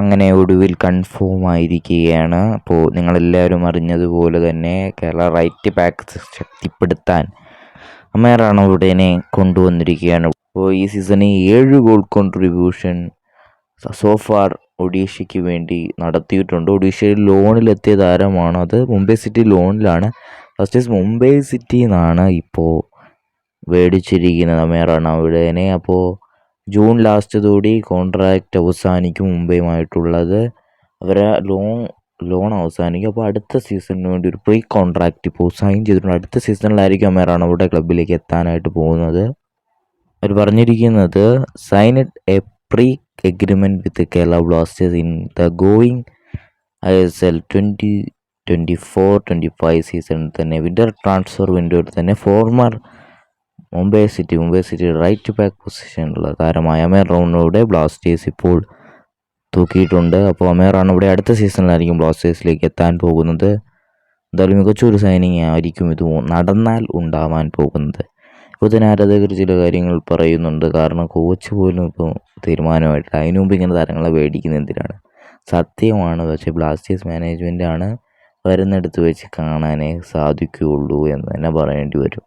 അങ്ങനെ ഒടുവിൽ കൺഫേം ആയിരിക്കുകയാണ്. അപ്പോൾ നിങ്ങളെല്ലാവരും അറിഞ്ഞതുപോലെ തന്നെ കേരള റൈറ്റ് ബാക്ക് ശക്തിപ്പെടുത്താൻ അമേർ റണോഡിനെ കൊണ്ടുവന്നിരിക്കുകയാണ്. അപ്പോൾ ഈ സീസണിൽ ഏഴ് ഗോൾ കോൺട്രിബ്യൂഷൻ സോഫാർ ഒഡീഷയ്ക്ക് വേണ്ടി നടത്തിയിട്ടുണ്ട്. ഒഡീഷയിൽ ലോണിലെത്തിയ താരമാണ് അത് മുംബൈ സിറ്റി ലോണിലാണ് ഫസ്റ്റ് മുംബൈ സിറ്റിയിൽ നിന്നാണ് ഇപ്പോൾ മേടിച്ചിരിക്കുന്നത് അമേർ റണോഡിനെ അപ്പോൾ ജൂൺ ലാസ്റ്റോടുകൂടി കോൺട്രാക്റ്റ് അവസാനിക്കും മുംബൈയുമായിട്ടുള്ളത്. അവരെ ലോൺ ലോൺ അവസാനിക്കും. അപ്പോൾ അടുത്ത സീസണിന് വേണ്ടി ഒരു പ്രീ കോൺട്രാക്റ്റ് ഇപ്പോൾ സൈൻ ചെയ്തിട്ടുണ്ട്. അടുത്ത സീസണിലായിരിക്കും അമേർ അവരുടെ ക്ലബിലേക്ക് എത്താനായിട്ട് പോകുന്നത്. അവർ പറഞ്ഞിരിക്കുന്നത് sign a pre agreement with Kerala Blasters in the going I S L twenty twenty four twenty five സീസണിൽ തന്നെ വിന്റർ ട്രാൻസ്ഫർ വിൻഡോയിൽ തന്നെ former Mumbai City Mumbai City right back പൊസിഷനിലുള്ള താരമായ അമേർ റൗണിലൂടെ ബ്ലാസ്റ്റേഴ്സ് ഇപ്പോൾ തൂക്കിയിട്ടുണ്ട്. അപ്പോൾ അമേർ ഇവിടെ അടുത്ത സീസണിലായിരിക്കും ബ്ലാസ്റ്റേഴ്സിലേക്ക് എത്താൻ പോകുന്നത്. എന്തായാലും മികച്ചൊരു സൈനിങ് ആയിരിക്കും ഇത് നടന്നാൽ ഉണ്ടാവാൻ പോകുന്നത്. ഇപ്പോൾ തന്നെ ആരാധകർ ചില കാര്യങ്ങൾ പറയുന്നുണ്ട്. കാരണം കോച്ച് പോലും ഇപ്പോൾ തീരുമാനമായിട്ട് അതിനു മുമ്പ് ഇങ്ങനെ താരങ്ങളെ മേടിക്കുന്ന എന്തിനാണ്? സത്യമാണ്. പക്ഷേ ബ്ലാസ്റ്റേഴ്സ് മാനേജ്മെന്റാണ് വരുന്നിടത്ത് വെച്ച് കാണാനേ സാധിക്കുകയുള്ളൂ എന്ന് തന്നെ പറയേണ്ടി വരും.